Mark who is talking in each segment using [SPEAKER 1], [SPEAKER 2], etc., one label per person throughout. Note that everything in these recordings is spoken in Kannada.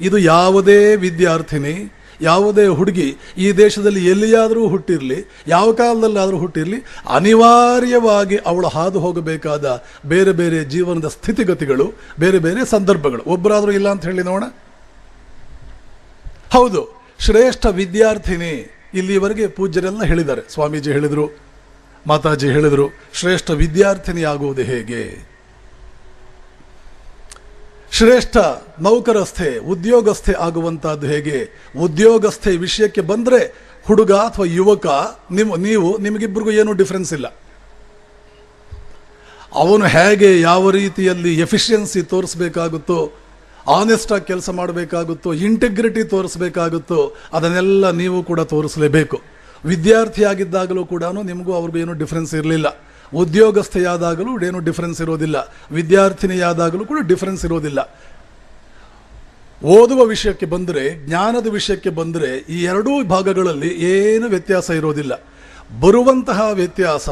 [SPEAKER 1] ಇದು ಯಾವುದೇ ವಿದ್ಯಾರ್ಥಿನಿ, ಯಾವುದೇ ಹುಡುಗಿ ಈ ದೇಶದಲ್ಲಿ ಎಲ್ಲಿಯಾದರೂ ಹುಟ್ಟಿರಲಿ, ಯಾವ ಕಾಲದಲ್ಲಾದರೂ ಹುಟ್ಟಿರಲಿ, ಅನಿವಾರ್ಯವಾಗಿ ಅವಳು ಹಾದು ಹೋಗಬೇಕಾದ ಬೇರೆ ಬೇರೆ ಜೀವನದ ಸ್ಥಿತಿಗತಿಗಳು, ಬೇರೆ ಬೇರೆ ಸಂದರ್ಭಗಳು. ಒಬ್ಬರಾದರೂ ಇಲ್ಲ ಅಂತ ಹೇಳಿ ನೋಡೋಣ. ಹೌದು, ಶ್ರೇಷ್ಠ ವಿದ್ಯಾರ್ಥಿನಿ ಇಲ್ಲಿವರೆಗೆ ಪೂಜ್ಯರೆಲ್ಲ ಹೇಳಿದ್ದಾರೆ. ಸ್ವಾಮೀಜಿ ಹೇಳಿದರು, ಮಾತಾಜಿ ಹೇಳಿದರು, ಶ್ರೇಷ್ಠ ವಿದ್ಯಾರ್ಥಿನಿ ಆಗುವುದು ಹೇಗೆ? ಶ್ರೇಷ್ಠ ನೌಕರಸ್ಥೆ, ಉದ್ಯೋಗಸ್ಥೆ ಆಗುವಂಥದ್ದು ಹೇಗೆ? ಉದ್ಯೋಗಸ್ಥೆ ವಿಷಯಕ್ಕೆ ಬಂದರೆ ಹುಡುಗ ಅಥವಾ ಯುವಕ, ನಿಮ್ಮ, ನೀವು, ನಿಮಗಿಬ್ಬರಿಗೂ ಏನೂ ಡಿಫ್ರೆನ್ಸ್ ಇಲ್ಲ. ಅವನು ಹೇಗೆ ಯಾವ ರೀತಿಯಲ್ಲಿ ಎಫಿಷಿಯನ್ಸಿ ತೋರಿಸ್ಬೇಕಾಗುತ್ತೋ ಆನೆಸ್ಟಾಗಿ ಕೆಲಸ ಮಾಡಬೇಕಾಗುತ್ತೋ ಇಂಟಿಗ್ರಿಟಿ ತೋರಿಸ್ಬೇಕಾಗುತ್ತೋ, ಅದನ್ನೆಲ್ಲ ನೀವು ಕೂಡ ತೋರಿಸಲೇಬೇಕು. ವಿದ್ಯಾರ್ಥಿಯಾಗಿದ್ದಾಗಲೂ ಕೂಡ ನಿಮಗೂ ಅವ್ರಿಗೂ ಏನೂ ಡಿಫ್ರೆನ್ಸ್ ಇರಲಿಲ್ಲ. ಉದ್ಯೋಗಸ್ಥೆಯಾದಾಗಲೂ ಏನೂ ಡಿಫರೆನ್ಸ್ ಇರೋದಿಲ್ಲ. ವಿದ್ಯಾರ್ಥಿನಿಯಾದಾಗಲೂ ಕೂಡ ಡಿಫರೆನ್ಸ್ ಇರೋದಿಲ್ಲ. ಓದುವ ವಿಷಯಕ್ಕೆ ಬಂದರೆ, ಜ್ಞಾನದ ವಿಷಯಕ್ಕೆ ಬಂದರೆ ಈ ಎರಡೂ ಭಾಗಗಳಲ್ಲಿ ಏನು ವ್ಯತ್ಯಾಸ ಇರೋದಿಲ್ಲ. ಬರುವಂತಹ ವ್ಯತ್ಯಾಸ,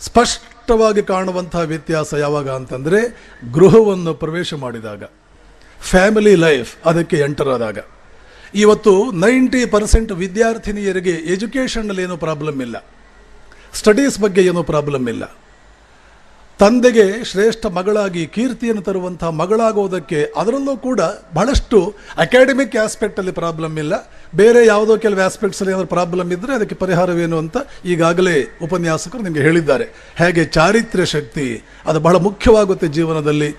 [SPEAKER 1] ಸ್ಪಷ್ಟವಾಗಿ ಕಾಣುವಂತಹ ವ್ಯತ್ಯಾಸ ಯಾವಾಗ ಅಂತಂದರೆ, ಗೃಹವನ್ನು ಪ್ರವೇಶ ಮಾಡಿದಾಗ. ಫ್ಯಾಮಿಲಿ ಲೈಫ್ ಅದಕ್ಕೆ ಎಂಟರ್ ಆದಾಗ ಇವತ್ತು ನೈಂಟಿ ಪರ್ಸೆಂಟ್ ವಿದ್ಯಾರ್ಥಿನಿಯರಿಗೆ ಎಜುಕೇಷನ್ನಲ್ಲಿ ಏನೂ ಪ್ರಾಬ್ಲಮ್ ಇಲ್ಲ. ಸ್ಟಡೀಸ್ ಬಗ್ಗೆ ಏನೂ ಪ್ರಾಬ್ಲಮ್ ಇಲ್ಲ. ತಂದೆಗೆ ಶ್ರೇಷ್ಠ ಮಗಳಾಗಿ ಕೀರ್ತಿಯನ್ನು ತರುವಂತಹ ಮಗಳಾಗೋದಕ್ಕೆ ಅದರಲ್ಲೂ ಕೂಡ ಬಹಳಷ್ಟು ಅಕಾಡೆಮಿಕ್ ಆಸ್ಪೆಕ್ಟಲ್ಲಿ ಪ್ರಾಬ್ಲಮ್ ಇಲ್ಲ. ಬೇರೆ ಯಾವುದೋ ಕೆಲವು ಆಸ್ಪೆಕ್ಟ್ಸಲ್ಲಿ ಏನಾದರೂ ಪ್ರಾಬ್ಲಮ್ ಇದ್ದರೆ ಅದಕ್ಕೆ ಪರಿಹಾರವೇನು ಅಂತ ಈಗಾಗಲೇ ಉಪನ್ಯಾಸಕರು ನಿಮಗೆ ಹೇಳಿದ್ದಾರೆ. ಹೇಗೆ ಚಾರಿತ್ರ್ಯ ಶಕ್ತಿ, ಅದು ಬಹಳ ಮುಖ್ಯವಾಗುತ್ತೆ ಜೀವನದಲ್ಲಿ.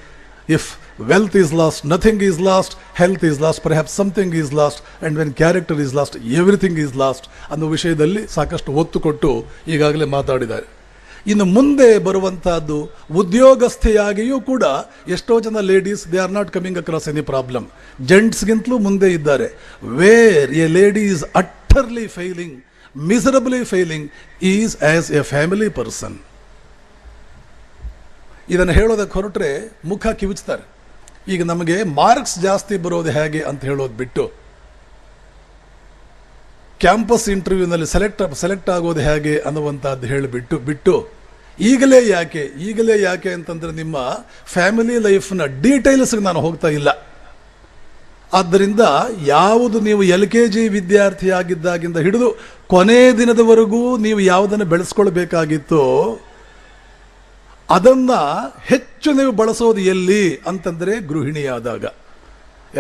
[SPEAKER 1] If wealth is lost nothing is lost health is lost app something is lost and when character is lost everything is lost ಅನ್ನೋ ವಿಷಯದಲ್ಲಿ ಸಾಕಷ್ಟು ಒತ್ತು ಕೊಟ್ಟು ಈಗಾಗಲೇ ಮಾತಾಡಿದ್ದಾರೆ. ಇನ್ನು ಮುಂದೆ ಬರುವಂತಹದ್ದು ಉದ್ಯೋಗಸ್ಥೆಯಾಗಿಯೂ ಕೂಡ ಎಷ್ಟೋ ಜನ ladies they are not coming across any problem ಜೆಂಟ್ಸ್ಗಿಂತಲೂ ಮುಂದೆ ಇದ್ದಾರೆ. Where a lady is utterly failing miserably failing is as a family person ಇದನ್ನು ಹೇಳೋದಕ್ಕೆ ಹೊರಟ್ರೆ ಮುಖ ಕಿವುಚ್ತಾರೆ. ಈಗ ನಮಗೆ ಮಾರ್ಕ್ಸ್ ಜಾಸ್ತಿ ಬರೋದು ಹೇಗೆ ಅಂತ ಹೇಳೋದು ಬಿಟ್ಟು ಕ್ಯಾಂಪಸ್ ಇಂಟರ್ವ್ಯೂನಲ್ಲಿ ಸೆಲೆಕ್ಟ್ ಸೆಲೆಕ್ಟ್ ಆಗೋದು ಹೇಗೆ ಅನ್ನುವಂಥದ್ದು ಹೇಳಿಬಿಟ್ಟು, ಬಿಟ್ಟು ಈಗಲೇ ಯಾಕೆ ಈಗಲೇ ಯಾಕೆ ಅಂತಂದರೆ ನಿಮ್ಮ ಫ್ಯಾಮಿಲಿ ಲೈಫ್ನ ಡೀಟೇಲ್ಸ್ಗೆ ನಾನು ಹೋಗ್ತಾ ಇಲ್ಲ. ಆದ್ದರಿಂದ ಯಾವುದು ನೀವು ಎಲ್ ಕೆ ಜಿ ವಿದ್ಯಾರ್ಥಿಯಾಗಿದ್ದಾಗಿಂದ ಹಿಡಿದು ಕೊನೆ ದಿನದವರೆಗೂ ನೀವು ಯಾವುದನ್ನು ಬೆಳೆಸ್ಕೊಳ್ಬೇಕಾಗಿತ್ತೋ ಅದನ್ನ ಹೆಚ್ಚು ನೀವು ಬಳಸೋದು ಎಲ್ಲಿ ಅಂತಂದರೆ ಗೃಹಿಣಿಯಾದಾಗ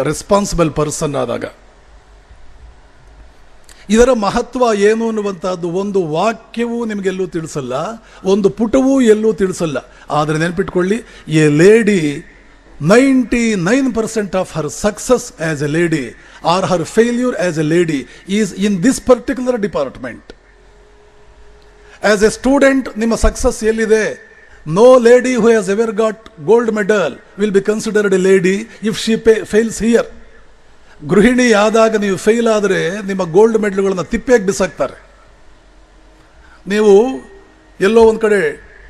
[SPEAKER 1] ರೆಸ್ಪಾನ್ಸಿಬಲ್ ಪರ್ಸನ್ ಆದಾಗ. ಇದರ ಮಹತ್ವ ಏನು ಅನ್ನುವಂಥದ್ದು ಒಂದು ವಾಕ್ಯವೂ ನಿಮಗೆಲ್ಲೂ ತಿಳಿಸಲ್ಲ, ಒಂದು ಪುಟವೂ ಎಲ್ಲೂ ತಿಳಿಸಲ್ಲ. ಆದರೆ ನೆನಪಿಟ್ಕೊಳ್ಳಿ, a lady ninety nine percent of her success as a lady or her failure as a lady is in this particular department. As a student ನಿಮ್ಮ ಸಕ್ಸಸ್ ಎಲ್ಲಿದೆ? No lady who has ever got gold medal will be considered a lady if she pay fails here ಗೃಹಿಣಿ ಆದಾಗ ನೀವು ಫೇಲ್ ಆದರೆ ನಿಮ್ಮ ಗೋಲ್ಡ್ ಮೆಡಲ್ಗಳನ್ನು ತಿಪ್ಪೆಗೆ ಬಿಸಾಕ್ತಾರೆ. ನೀವು ಎಲ್ಲೋ ಒಂದು ಕಡೆ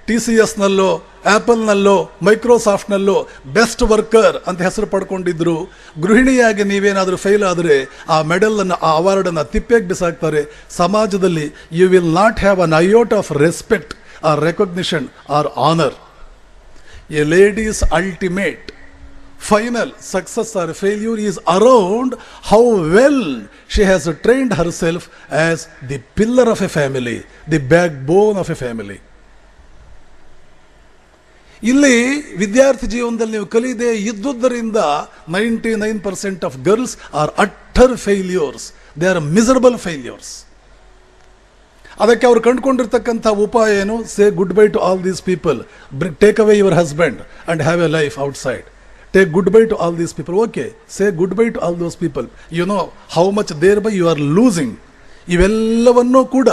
[SPEAKER 1] ಟಿ ಸಿ ಎಸ್ನಲ್ಲೋ ಆ್ಯಪಲ್ನಲ್ಲೋ ಮೈಕ್ರೋಸಾಫ್ಟ್ನಲ್ಲೋ ಬೆಸ್ಟ್ ವರ್ಕರ್ ಅಂತ ಹೆಸರು ಪಡ್ಕೊಂಡಿದ್ರು, ಗೃಹಿಣಿಯಾಗಿ ನೀವೇನಾದರೂ ಫೇಲ್ ಆದರೆ ಆ ಮೆಡಲನ್ನು ಆ ಅವಾರ್ಡನ್ನು ತಿಪ್ಪೆಗೆ ಬಿಸಾಕ್ತಾರೆ. ಸಮಾಜದಲ್ಲಿ you will not have an iota of respect Or recognition or honour a ladies ultimate final success or failure is around how well she has trained herself as the pillar of a family, the backbone of a family. ಇಲ್ಲಿ ವಿದ್ಯಾರ್ಥಿ ಜೀವನದಲ್ಲಿ ನೀವು ಕಲಿಯದೆ ಇದ್ದುದರಿಂದ ninety nine percent of girls are utter failures they are miserable failures ಅದಕ್ಕೆ ಅವ್ರು ಕಂಡುಕೊಂಡಿರ್ತಕ್ಕಂಥ ಉಪಾಯ ಏನು? Say goodbye to all these people take away your husband and have a life outside take goodbye to all these people okay say goodbye to all those people you know how much thereby you are losing ಇವೆಲ್ಲವನ್ನೂ ಕೂಡ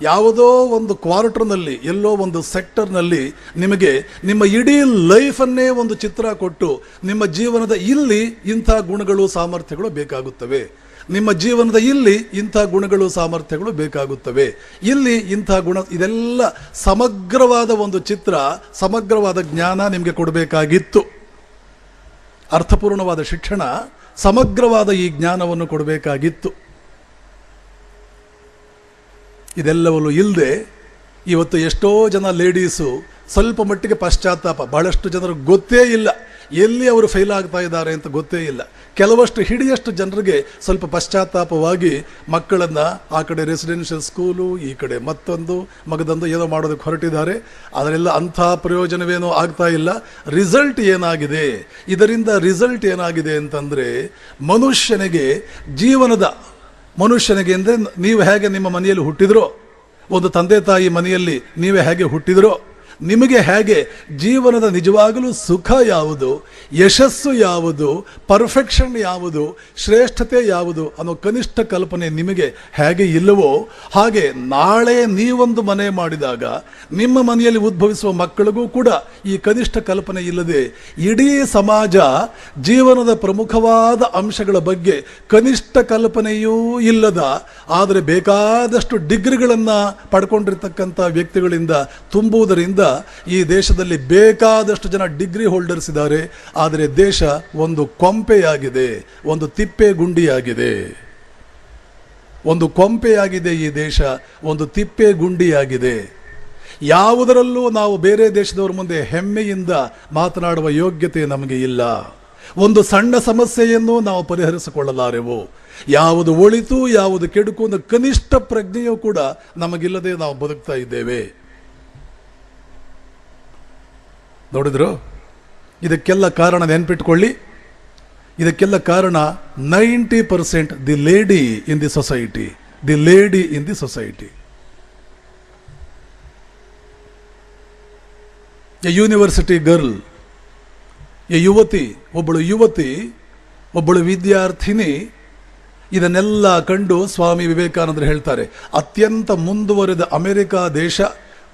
[SPEAKER 1] ಯಾವುದೋ ಒಂದು ಕ್ವಾರ್ಟರ್ನಲ್ಲಿ, ಎಲ್ಲೋ ಒಂದು ಸೆಕ್ಟರ್ನಲ್ಲಿ ನಿಮಗೆ ನಿಮ್ಮ ಇಡೀ ಲೈಫನ್ನೇ ಒಂದು ಚಿತ್ರ ಕೊಟ್ಟು ನಿಮ್ಮ ಜೀವನದ ಇಲ್ಲಿ ಇಂಥ ಗುಣಗಳು, ಸಾಮರ್ಥ್ಯಗಳು ಬೇಕಾಗುತ್ತವೆ. ನಿಮ್ಮ ಜೀವನದ ಇಲ್ಲಿ ಇಂಥ ಗುಣಗಳು, ಸಾಮರ್ಥ್ಯಗಳು ಬೇಕಾಗುತ್ತವೆ. ಇಲ್ಲಿ ಇಂಥ ಗುಣ, ಇದೆಲ್ಲ ಸಮಗ್ರವಾದ ಒಂದು ಚಿತ್ರ, ಸಮಗ್ರವಾದ ಜ್ಞಾನ ನಿಮಗೆ ಕೊಡಬೇಕಾಗಿತ್ತು. ಅರ್ಥಪೂರ್ಣವಾದ ಶಿಕ್ಷಣ ಸಮಗ್ರವಾದ ಈ ಜ್ಞಾನವನ್ನು ಕೊಡಬೇಕಾಗಿತ್ತು. ಇದೆಲ್ಲವಲ್ಲೂ ಇಲ್ಲದೆ ಇವತ್ತು ಎಷ್ಟೋ ಜನ ಲೇಡೀಸು ಸ್ವಲ್ಪ ಮಟ್ಟಿಗೆ ಪಶ್ಚಾತ್ತಾಪ. ಬಹಳಷ್ಟು ಜನರು ಗೊತ್ತೇ ಇಲ್ಲ. ಎಲ್ಲಿ ಅವರು ಫೇಲ್ ಆಗ್ತಾ ಇದ್ದಾರೆ ಅಂತ ಗೊತ್ತೇ ಇಲ್ಲ. ಕೆಲವಷ್ಟು ಹಿಡಿಯಷ್ಟು ಜನರಿಗೆ ಸ್ವಲ್ಪ ಪಶ್ಚಾತ್ತಾಪವಾಗಿ ಮಕ್ಕಳನ್ನು ಆ ಕಡೆ ರೆಸಿಡೆನ್ಷಿಯಲ್ ಸ್ಕೂಲು ಈ ಕಡೆ ಮತ್ತೊಂದು, ಮಗದೊಂದು ಏನೋ ಮಾಡೋದಕ್ಕೆ ಹೊರಟಿದ್ದಾರೆ. ಅದರೆಲ್ಲ ಅಂಥ ಪ್ರಯೋಜನವೇನೂ ಆಗ್ತಾ ಇಲ್ಲ. ರಿಸಲ್ಟ್ ಏನಾಗಿದೆ? ಇದರಿಂದ ರಿಸಲ್ಟ್ ಏನಾಗಿದೆ ಅಂತಂದರೆ, ಮನುಷ್ಯನಿಗೆ ಜೀವನದ, ಮನುಷ್ಯನಿಗೆ ಅಂದರೆ ನೀವು ಹೇಗೆ ನಿಮ್ಮ ಮನೆಯಲ್ಲಿ ಹುಟ್ಟಿದ್ರೋ, ಒಂದು ತಂದೆ ತಾಯಿ ಮನೆಯಲ್ಲಿ ನೀವೇ ಹೇಗೆ ಹುಟ್ಟಿದ್ರೋ ನಿಮಗೆ ಹೇಗೆ ಜೀವನದ ನಿಜವಾಗಲೂ ಸುಖ ಯಾವುದು, ಯಶಸ್ಸು ಯಾವುದು ಪರ್ಫೆಕ್ಷನ್ ಯಾವುದು, ಶ್ರೇಷ್ಠತೆ ಯಾವುದು ಅನ್ನೋ ಕನಿಷ್ಠ ಕಲ್ಪನೆ ನಿಮಗೆ ಹೇಗೆ ಇಲ್ಲವೋ ಹಾಗೆ ನಾಳೆ ನೀವೊಂದು ಮನೆ ಮಾಡಿದಾಗ, ನಿಮ್ಮ ಮನೆಯಲ್ಲಿ ಉದ್ಭವಿಸುವ ಮಕ್ಕಳಿಗೂ ಕೂಡ ಈ ಕನಿಷ್ಠ ಕಲ್ಪನೆ ಇಲ್ಲದೆ ಇಡೀ ಸಮಾಜ ಜೀವನದ ಪ್ರಮುಖವಾದ ಅಂಶಗಳ ಬಗ್ಗೆ ಕನಿಷ್ಠ ಕಲ್ಪನೆಯೂ ಇಲ್ಲದ, ಆದರೆ ಬೇಕಾದಷ್ಟು ಡಿಗ್ರಿಗಳನ್ನು ಪಡ್ಕೊಂಡಿರ್ತಕ್ಕಂಥ ವ್ಯಕ್ತಿಗಳಿಂದ ತುಂಬುವುದರಿಂದ ಈ ದೇಶದಲ್ಲಿ ಬೇಕಾದಷ್ಟು ಜನ ಡಿಗ್ರಿ ಹೋಲ್ಡರ್ಸ್ ಇದ್ದಾರೆ. ಆದರೆ ದೇಶ ಒಂದು ಕೊಂಪೆಯಾಗಿದೆ, ಒಂದು ತಿಪ್ಪೆ ಗುಂಡಿಯಾಗಿದೆ ಒಂದು ಕೊಂಪೆಯಾಗಿದೆ ಈ ದೇಶ, ಒಂದು ತಿಪ್ಪೆ ಗುಂಡಿಯಾಗಿದೆ ಯಾವುದರಲ್ಲೂ ನಾವು ಬೇರೆ ದೇಶದವರ ಮುಂದೆ ಹೆಮ್ಮೆಯಿಂದ ಮಾತನಾಡುವ ಯೋಗ್ಯತೆ ನಮಗೆ ಇಲ್ಲ. ಒಂದು ಸಣ್ಣ ಸಮಸ್ಯೆಯನ್ನು ನಾವು ಪರಿಹರಿಸಿಕೊಳ್ಳಲಾರೆವು. ಯಾವುದು ಒಳಿತು, ಯಾವುದು ಕೆಡುಕು ಅನ್ನೋ ಕನಿಷ್ಠ ಪ್ರಜ್ಞೆಯೂ ಕೂಡ ನಮಗಿಲ್ಲದೆ ನಾವು ಬದುಕ್ತಾ ಇದ್ದೇವೆ. ನೋಡಿದ್ರು? ಇದಕ್ಕೆಲ್ಲ ಕಾರಣ ನೆನ್ಪಿಟ್ಕೊಳ್ಳಿ. ಇದಕ್ಕೆಲ್ಲ ಕಾರಣ ninety percent the lady in the society. The lady in the society. A university girl, a ಯುವತಿ, ಒಬ್ಬಳು ಯುವತಿ, ಒಬ್ಬಳು ವಿದ್ಯಾರ್ಥಿನಿ, ಇದನ್ನೆಲ್ಲ ಕಂಡು ಸ್ವಾಮಿ ವಿವೇಕಾನಂದರು ಹೇಳ್ತಾರೆ, ಅತ್ಯಂತ ಮುಂದುವರೆದ ಅಮೆರಿಕ ದೇಶ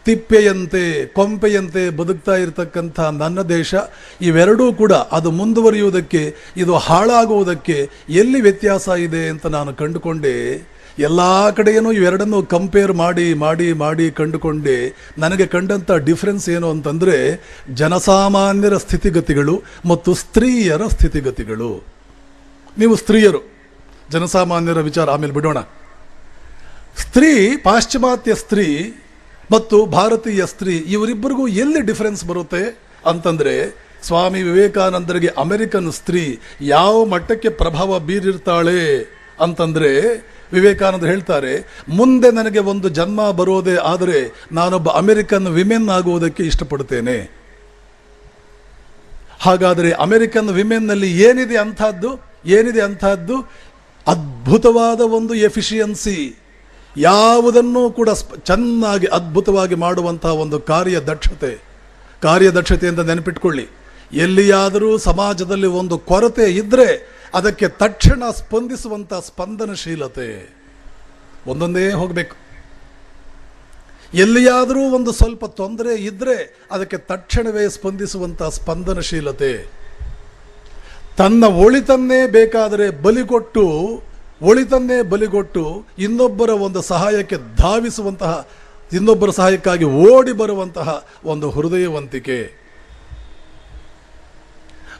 [SPEAKER 1] ತಿಪ್ಪೆಯಂತೆ, ಕೊಂಪೆಯಂತೆ ಬದುಕ್ತಾ ಇರತಕ್ಕಂಥ ನನ್ನ ದೇಶ, ಇವೆರಡೂ ಕೂಡ ಅದು ಮುಂದುವರಿಯುವುದಕ್ಕೆ, ಇದು ಹಾಳಾಗುವುದಕ್ಕೆ ಎಲ್ಲಿ ವ್ಯತ್ಯಾಸ ಇದೆ ಅಂತ ನಾನು ಕಂಡುಕೊಂಡೆ. ಎಲ್ಲ ಕಡೆಯೂ ಇವೆರಡನ್ನು ಕಂಪೇರ್ ಮಾಡಿ ಮಾಡಿ ಮಾಡಿ ಕಂಡುಕೊಂಡೆ. ನನಗೆ ಕಂಡಂಥ ಡಿಫ್ರೆನ್ಸ್ ಏನು ಅಂತಂದರೆ, ಜನಸಾಮಾನ್ಯರ ಸ್ಥಿತಿಗತಿಗಳು ಮತ್ತು ಸ್ತ್ರೀಯರ ಸ್ಥಿತಿಗತಿಗಳು. ನೀವು ಸ್ತ್ರೀಯರು, ಜನಸಾಮಾನ್ಯರ ವಿಚಾರ ಆಮೇಲೆ ಬಿಡೋಣ. ಸ್ತ್ರೀ, ಪಾಶ್ಚಿಮಾತ್ಯ ಸ್ತ್ರೀ ಮತ್ತು ಭಾರತೀಯ ಸ್ತ್ರೀ, ಇವರಿಬ್ಬರಿಗೂ ಎಲ್ಲಿ ಡಿಫರೆನ್ಸ್ ಬರುತ್ತೆ ಅಂತಂದರೆ, ಸ್ವಾಮಿ ವಿವೇಕಾನಂದರಿಗೆ ಅಮೆರಿಕನ್ ಸ್ತ್ರೀ ಯಾವ ಮಟ್ಟಕ್ಕೆ ಪ್ರಭಾವ ಬೀರಿರ್ತಾಳೆ ಅಂತಂದರೆ, ವಿವೇಕಾನಂದ ಹೇಳ್ತಾರೆ, ಮುಂದೆ ನನಗೆ ಒಂದು ಜನ್ಮ ಬರೋದೇ ಆದರೆ ನಾನೊಬ್ಬ ಅಮೆರಿಕನ್ ವಿಮೆನ್ ಆಗುವುದಕ್ಕೆ ಇಷ್ಟಪಡ್ತೇನೆ ಹಾಗಾದರೆ ಅಮೆರಿಕನ್ ವಿಮೆನ್ನಲ್ಲಿ ಏನಿದೆ ಅಂಥದ್ದು? ಏನಿದೆ ಅಂಥದ್ದು? ಅದ್ಭುತವಾದ ಒಂದು ಎಫಿಷಿಯನ್ಸಿ ಯಾವುದನ್ನೂ ಕೂಡ ಚೆನ್ನಾಗಿ ಅದ್ಭುತವಾಗಿ ಮಾಡುವಂತಹ ಒಂದು ಕಾರ್ಯದಕ್ಷತೆ. ಕಾರ್ಯದಕ್ಷತೆಯಿಂದ ನೆನಪಿಟ್ಕೊಳ್ಳಿ. ಎಲ್ಲಿಯಾದರೂ ಸಮಾಜದಲ್ಲಿ ಒಂದು ಕೊರತೆ ಇದ್ದರೆ ಅದಕ್ಕೆ ತಕ್ಷಣ ಸ್ಪಂದಿಸುವಂಥ ಸ್ಪಂದನಶೀಲತೆ. ಒಂದೊಂದೇ ಹೋಗಬೇಕು. ಎಲ್ಲಿಯಾದರೂ ಒಂದು ಸ್ವಲ್ಪ ತೊಂದರೆ ಇದ್ದರೆ ಅದಕ್ಕೆ ತಕ್ಷಣವೇ ಸ್ಪಂದಿಸುವಂಥ ಸ್ಪಂದನಶೀಲತೆ. ತನ್ನ ಒಳಿತನ್ನೇ ಬೇಕಾದರೆ ಬಲಿಕೊಟ್ಟು ಒಳಿತನ್ನೇ ಬಲಿಗೊಟ್ಟು ಇನ್ನೊಬ್ಬರ ಒಂದು ಸಹಾಯಕ್ಕೆ ಧಾವಿಸುವಂತಹ, ಇನ್ನೊಬ್ಬರ ಸಹಾಯಕ್ಕಾಗಿ ಓಡಿ ಬರುವಂತಹ ಒಂದು ಹೃದಯವಂತಿಕೆ.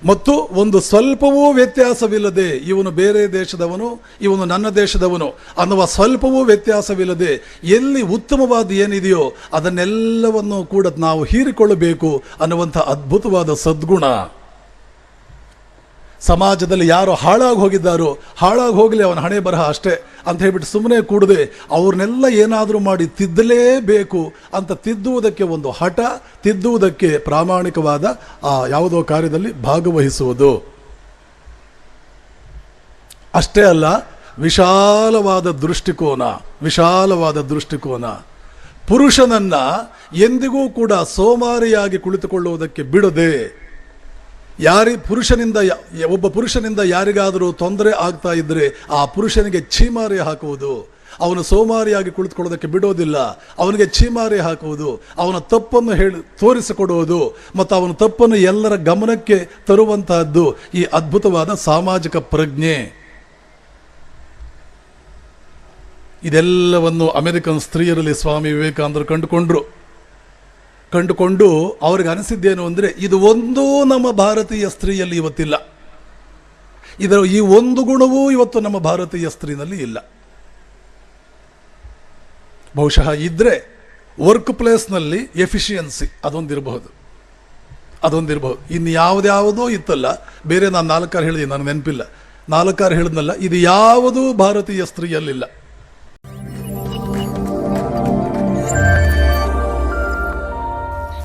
[SPEAKER 1] ಮತ್ತು ಒಂದು ಸ್ವಲ್ಪವೂ ವ್ಯತ್ಯಾಸವಿಲ್ಲದೆ ಇವನು ಬೇರೆ ದೇಶದವನು, ಇವನು ನನ್ನ ದೇಶದವನು ಅನ್ನುವ ಸ್ವಲ್ಪವೂ ವ್ಯತ್ಯಾಸವಿಲ್ಲದೆ ಎಲ್ಲಿ ಉತ್ತಮವಾದ ಏನಿದೆಯೋ ಅದನ್ನೆಲ್ಲವನ್ನು ಕೂಡ ನಾವು ಹೀರಿಕೊಳ್ಳಬೇಕು ಅನ್ನುವಂಥ ಅದ್ಭುತವಾದ ಸದ್ಗುಣ. ಸಮಾಜದಲ್ಲಿ ಯಾರು ಹಾಳಾಗಿ ಹೋಗಿದ್ದಾರೋ, ಹಾಳಾಗಿ ಹೋಗಲಿ ಅವನ ಹಣೆ ಬರಹ ಅಷ್ಟೇ ಅಂತ ಹೇಳ್ಬಿಟ್ಟು ಸುಮ್ಮನೆ ಕೂಡದೆ ಅವ್ರನ್ನೆಲ್ಲ ಏನಾದರೂ ಮಾಡಿ ತಿದ್ದಲೇಬೇಕು ಅಂತ ತಿದ್ದುವುದಕ್ಕೆ ಒಂದು ಹಠ, ತಿದ್ದುವುದಕ್ಕೆ ಪ್ರಾಮಾಣಿಕವಾದ ಆ ಯಾವುದೋ ಕಾರ್ಯದಲ್ಲಿ ಭಾಗವಹಿಸುವುದು. ಅಷ್ಟೇ ಅಲ್ಲ, ವಿಶಾಲವಾದ ದೃಷ್ಟಿಕೋನ ವಿಶಾಲವಾದ ದೃಷ್ಟಿಕೋನ. ಪುರುಷನನ್ನು ಎಂದಿಗೂ ಕೂಡ ಸೋಮಾರಿಯಾಗಿ ಕುಳಿತುಕೊಳ್ಳುವುದಕ್ಕೆ ಬಿಡದೆ ಯಾರಿ ಪುರುಷನಿಂದ ಒಬ್ಬ ಪುರುಷನಿಂದ ಯಾರಿಗಾದರೂ ತೊಂದರೆ ಆಗ್ತಾ ಇದ್ದರೆ ಆ ಪುರುಷನಿಗೆ ಛೀಮಾರಿ ಹಾಕುವುದು. ಅವನು ಸೋಮಾರಿಯಾಗಿ ಕುಳಿತುಕೊಳ್ಳೋದಕ್ಕೆ ಬಿಡೋದಿಲ್ಲ. ಅವನಿಗೆ ಛೀಮಾರಿ ಹಾಕುವುದು. ಅವನ ತಪ್ಪನ್ನು ಹೇಳಿ, ತೋರಿಸಿಕೊಡುವುದು. ಮತ್ತು ಅವನ ತಪ್ಪನ್ನು ಎಲ್ಲರ ಗಮನಕ್ಕೆ ತರುವಂತಹದ್ದು ಈ ಅದ್ಭುತವಾದ ಸಾಮಾಜಿಕ ಪ್ರಜ್ಞೆ. ಇದೆಲ್ಲವನ್ನು ಅಮೆರಿಕನ್ ಸ್ತ್ರೀಯರಲ್ಲಿ ಸ್ವಾಮಿ ವಿವೇಕಾನಂದರು ಕಂಡುಕೊಂಡ್ರು. ಕಂಡುಕೊಂಡು ಅವ್ರಿಗೆ ಅನಿಸಿದ್ದೇನು ಅಂದರೆ, ಇದು ಒಂದೂ ನಮ್ಮ ಭಾರತೀಯ ಸ್ತ್ರೀಯಲ್ಲಿ ಇವತ್ತಿಲ್ಲ. ಇದರ ಈ ಒಂದು ಗುಣವೂ ಇವತ್ತು ನಮ್ಮ ಭಾರತೀಯ ಸ್ತ್ರೀನಲ್ಲಿ ಇಲ್ಲ. ಬಹುಶಃ ಇದ್ದರೆ ವರ್ಕ್ ಪ್ಲೇಸ್ನಲ್ಲಿ ಎಫಿಷಿಯನ್ಸಿ ಅದೊಂದಿರಬಹುದು. ಅದೊಂದಿರಬಹುದು. ಇನ್ನು ಯಾವುದ್ಯಾವುದೋ ಇತ್ತಲ್ಲ. ಬೇರೆ ನಾನು ನಾಲ್ಕಾರು ಹೇಳಿದೆ ನನಗೆ ನೆನಪಿಲ್ಲ. ನಾಲ್ಕಾರು ಹೇಳಿದ್ನಲ್ಲ, ಇದು ಯಾವುದೂ ಭಾರತೀಯ ಸ್ತ್ರೀಯಲ್ಲಿಲ್ಲ.